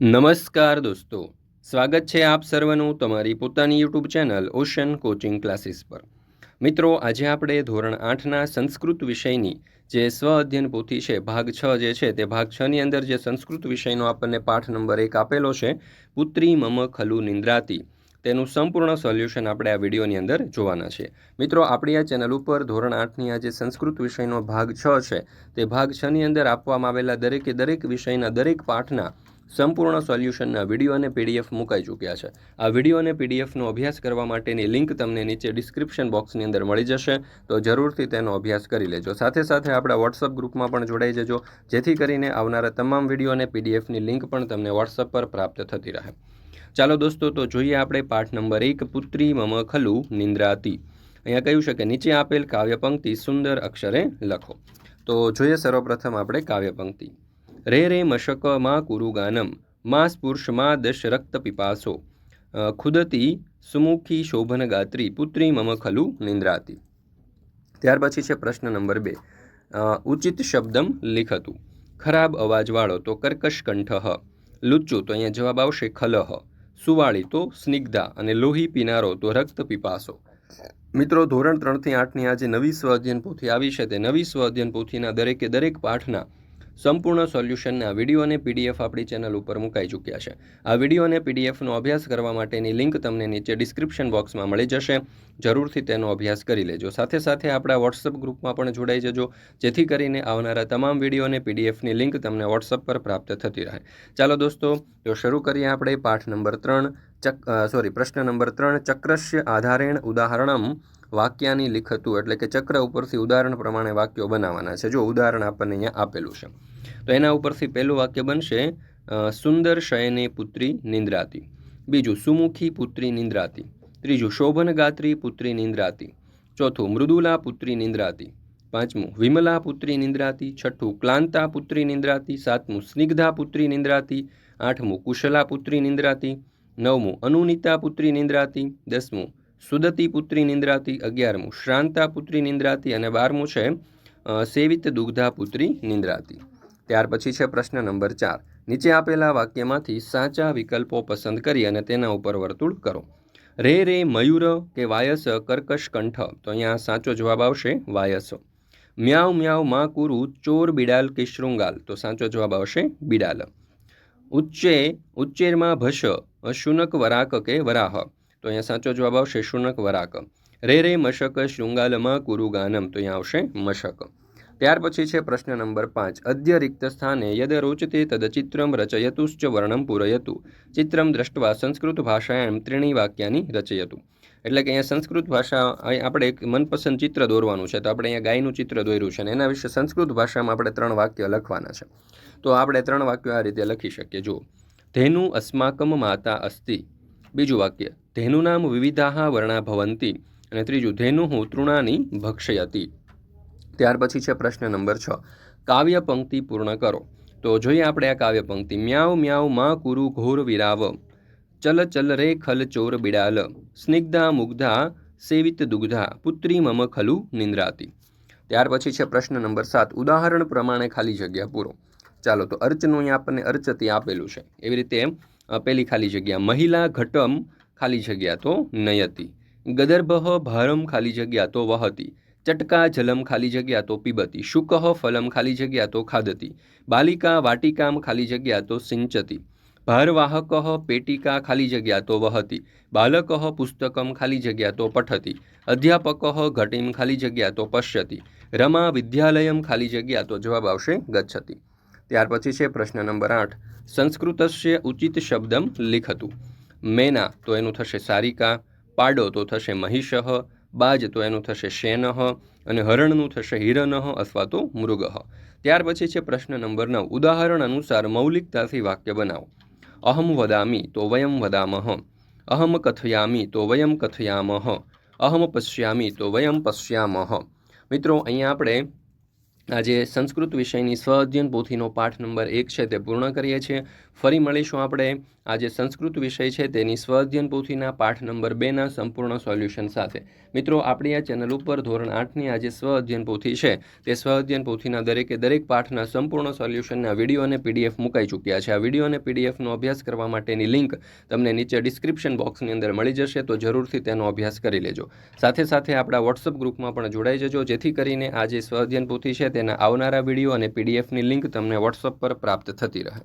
નમસ્કાર દોસ્તો. સ્વાગત છે આપ સર્વનું તમારી પોતાની YouTube channel Ocean coaching classes પર. મિત્રો, આજે આપણે ધોરણ આઠના સંસ્કૃત વિષયની જે સ્વ અધ્યયન પોથી છે, ભાગ છ જે છે, તે ભાગ છની અંદર જે સંસ્કૃત વિષયનો આપણને પાઠ નંબર એક આપેલો છે, પુત્રી મમ ખલુ નિંદ્રાતી. તેનું સંપૂર્ણ સોલ્યુશન આપણે આ વિડીયોની અંદર જોવાના છે. મિત્રો, આપણી આ ચેનલ ઉપર ધોરણ આઠની આ જે સંસ્કૃત વિષયનો ભાગ છ છે, તે ભાગ છની અંદર આપવામાં આવેલા દરેકે દરેક વિષયના દરેક પાઠના સંપૂર્ણ સોલ્યુશનના વીડિયો અને પીડીએફ મુકાઈ ચૂક્યા છે. આ વીડિયો અને પીડીએફનો અભ્યાસ કરવા માટેની લિંક તમને નીચે ડિસ્ક્રિપ્શન બોક્સની અંદર મળી જશે, તો જરૂરથી તેનો અભ્યાસ કરી લેજો. સાથે સાથે આપણા વોટ્સઅપ ગ્રુપમાં પણ જોડાઈ જજો, જેથી કરીને આવનારા તમામ વીડિયો અને પીડીએફની લિંક પણ તમને વોટ્સઅપ પર પ્રાપ્ત થતી રહે. ચાલો દોસ્તો, તો જોઈએ આપણે પાઠ નંબર એક, પુત્રી મમ ખલુ નિંદ્રાતી અહીંયા કહ્યું છે કે નીચે આપેલ કાવ્ય પંક્તિ સુંદર અક્ષરે લખો. તો જોઈએ સર્વપ્રથમ આપણે કાવ્ય પંક્તિ રે રે મશકમાં કુરુગાનમ માસમાં સ્પુર્ષમાં દશ રક્ત ખુદતી સુમુખી શોભન ગાત્રી, પુત્રી મમ ખલુ નિંદ્રાતી. ત્યાર પછી છે પ્રશ્ન નંબર બે. ઉચિત શબ્દમ લિખતું. ખરાબ અવાજવાળો તો કર્કશ કંઠ. લુચ્ચો તો અહીંયા જવાબ આવશે ખલહ. સુવાળી તો સ્નિગ્ધા અને લોહી પીનારો તો રક્ત પીપાસો. મિત્રો, ધોરણ ત્રણથી આઠની આજે નવી સ્વ અધ્યયન પોથી આવી છે તે નવી સ્વ અધ્યયન પોથીના દરેકે દરેક પાઠના સંપૂર્ણ સોલ્યુશનના વીડિયો અને પીડીએફ આપણી ચેનલ ઉપર મુકાઈ ચૂક્યા છે. આ વીડિયો અને પીડીએફનો અભ્યાસ કરવા માટેની લિંક તમને નીચે ડિસ્ક્રિપ્શન બોક્સમાં મળી જશે. જરૂરથી તેનો અભ્યાસ કરી લેજો. સાથે સાથે આપણા વોટ્સઅપ ગ્રુપમાં પણ જોડાઈ જજો. જેથી કરીને આવનારા તમામ વીડિયો અને પીડીએફની લિંક તમને વોટ્સઅપ પર પ્રાપ્ત થતી રહે. ચાલો દોસ્તો, તો શરૂ કરીએ આપણે પાઠ નંબર ત્રણ ચક સોરી પ્રશ્ન નંબર ત્રણ, ચક્રસ્ય આધારેણ ઉદાહરણમ વાક્યાની લિખતું, એટલે કે ચક્ર ઉપરથી ઉદાહરણ પ્રમાણે વાક્યો બનાવવાના છે. જો ઉદાહરણ આપણને અહીંયા આપેલું છે. તો એના ઉપરથી પહેલું વાક્ય બનશે સુંદર શયને પુત્રી નિંદ્રાતી. બીજું, સુમુખી પુત્રી નિંદ્રાતી. ત્રીજું, શોભનગાત્રી પુત્રી નિંદ્રાતી. ચોથું, મૃદુલા પુત્રી નિંદ્રાતી. પાંચમું, વિમલા પુત્રી નિંદ્રાતી. છઠ્ઠું, ક્લાંતા પુત્રી નિંદ્રાતી. સાતમું, સ્નિગ્ધા પુત્રી નિંદ્રાતી. આઠમું, કુશલા પુત્રી નિંદ્રાતી. નવમું, અનુનિતા પુત્રી નિંદ્રાતી. દસમું, સુદતી પુત્રી નિંદ્રાતી. અગિયારમું, શ્રાંતા પુત્રી નિંદ્રાતી. અને બારમું છે સેવિત દુગ્ધા પુત્રી નિંદ્રાતી. ત્યાર પછી છે પ્રશ્ન નંબર ચાર. નીચે આપેલા વાક્યમાંથી સાચા વિકલ્પો પસંદ કરી અને તેના ઉપર વર્તુળ કરો. રે રે મયુર કે વાયસ કર્કશ કંઠ? તો અહીંયા સાચો જવાબ આવશે વાયસ. મ્યાવ મ્યાવમાં કુરુ ચોર બિડાલ કે શૃંગાલ તો સાચો જવાબ આવશે બિડાલ. ઉચ્ચે, ઉચ્ચેરમાં ભશ. શુનક વરાક કે વરાહ. તો અહીંયા સાચો જવાબ આવશે શુનક વરાક. રે રે મશક શૃંગાલમાં કુરુગાનમ. તો અહીંયા આવશે મશક. ત્યાર પછી છે પ્રશ્ન નંબર પાંચ. અદ્ય રિક્ત સ્થાને યદ રોચતે તદ ચિત્રમ રચયતુશ્ચ વર્ણમ પૂરયતુ. ચિત્રમ દ્રષ્ટવા સંસ્કૃત ભાષાયામ ત્રીણી વાક્યાની રચયતુ. એટલે કે અહીંયા સંસ્કૃત ભાષા આપણે એક મનપસંદ ચિત્ર દોરવાનું છે. તો આપણે અહીંયા ગાયનું ચિત્ર દોર્યું છે અને એના વિશે સંસ્કૃત ભાષામાં આપણે ત્રણ વાક્ય લખવાના છે. તો આપણે ત્રણ વાક્યો આ રીતે લખી શકીએ. જુઓ. ધેનુ અસ્માકમ માતા અસ્તિ બીજું વાક્ય ધેનુ નામ વિવિધાહ વર્ણા ભવંતી અને ત્રીજું ધેનુ હું તૃણાની ભક્ષયતી ત્યાર પછી છે પ્રશ્ન નંબર છ કાવ્ય પંક્તિ પૂર્ણ કરો તો જોઈએ આપણે આ કાવ્ય પંક્તિ મ્યાઉ મ્યાઉ માં કુરુ ઘોર વિરાવ ચલ ચલ રે ખલ ચોર બિડાલ સ્નિગ્ધા મુગ્ધા સેવિત દુગ્ધા પુત્રી મમ ખલુ નિંદ્રાતી ત્યાર પછી છે પ્રશ્ન નંબર સાત ઉદાહરણ પ્રમાણે ખાલી જગ્યા પૂરો ચાલો તો અર્ચનું અહીંયા આપણને અર્ચતી આપેલું છે. એવી રીતે પહેલી ખાલી જગ્યા, મહિલા ઘટમ ખાલી જગ્યા તો નયતી. ગદર્ભ ભારમ ખાલી જગ્યા તો વહતી. ચટકા જલમ ખાલી જગ્યા તો પીબતી. શુકહ ફલમ ખાલી જગ્યા તો ખાદતી બાલિકા વાટિકામ ખાલી જગ્યા તો સિંચતી. ભારવાહક પેટિકા ખાલી જગ્યા તો વહતી. બાલક પુસ્તકમ ખાલી જગ્યા તો પઠતી. અધ્યાપક ઘટીમ ખાલી જગ્યા તો પશ્યતી. રમા વિદ્યાલયમ ખાલી જગ્યા તો જવાબ આવશે ગચ્છતી. ત્યાર પછી છે પ્રશ્ન નંબર આઠ. સંસ્કૃતસ્ય ઉચિત શબ્દમ લિખતું. મેના તો એનું થશે સારિકા, પાડો તો થશે મહિષઃ, બાજ તો એનું થશે શેનઃ અને હરણનું થશે હિરનહ અથવા તો મૃગહ ત્યાર પછી છે પ્રશ્ન નંબર નવ. ઉદાહરણ અનુસાર મૌલિકતાથી વાક્ય બનાવો. અહમ વદામી તો વયમ વદામહ અહમ કથયામી તો વયમ કથયામહ અહમ પશ્યામી તો વયમ પશ્યામહ મિત્રો, અહીંયા આપણે આજે સંસ્કૃત વિષયની સ્વ અધ્યયન પોથીનો પાઠ નંબર એક છે તે પૂર્ણ કરીએ છીએ. ફરી મળીશું આપણે આ જે સંસ્કૃત વિષય છે તેની સ્વ અધ્યયન પોથીના પાઠ નંબર બેના સંપૂર્ણ સોલ્યુશન સાથે. મિત્રો, આપણી આ ચેનલ ઉપર ધોરણ આઠની આજે સ્વઅધ્યયન સ્વ અધ્યયન પોથી છે. તે સ્વ અધ્યયન પોથીના દરેકે દરેક પાઠના સંપૂર્ણ સોલ્યુશનના વીડિયો અને પીડીએફ મુકાઈ ચૂક્યા છે. આ વીડિયો અને પીડીએફનો અભ્યાસ કરવા માટેની લિંક તમને નીચે ડિસ્ક્રિપ્શન બોક્સની અંદર મળી જશે, તો જરૂરથી તેનો અભ્યાસ કરી લેજો. સાથે સાથે આપણા વોટ્સઅપ ગ્રુપમાં પણ જોડાઈ જજો, જેથી કરીને આ જે સ્વ અધ્યયન પોથી છે તેના આવનારા વીડિયો અને પીડીએફની લિંક તમને વોટ્સઅપ પર પ્રાપ્ત થતી રહે.